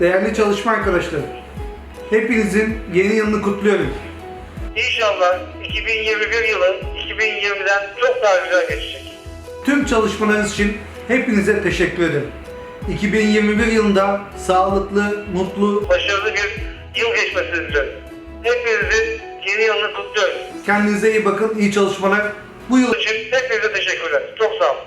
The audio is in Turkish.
Değerli çalışma arkadaşlarım. Hepinizin yeni yılını kutluyorum. İnşallah 2021 yılı 2020'den çok daha güzel geçecek. Tüm çalışmalarınız için hepinize teşekkür ederim. 2021 yılında sağlıklı, mutlu, Başarılı bir yıl geçmesini diliyorum. Hepinizin yeni yılını kutluyorum. kendinize iyi bakın, iyi çalışmalar. Bu yıl için hepinize teşekkürler. Çok sağ olun.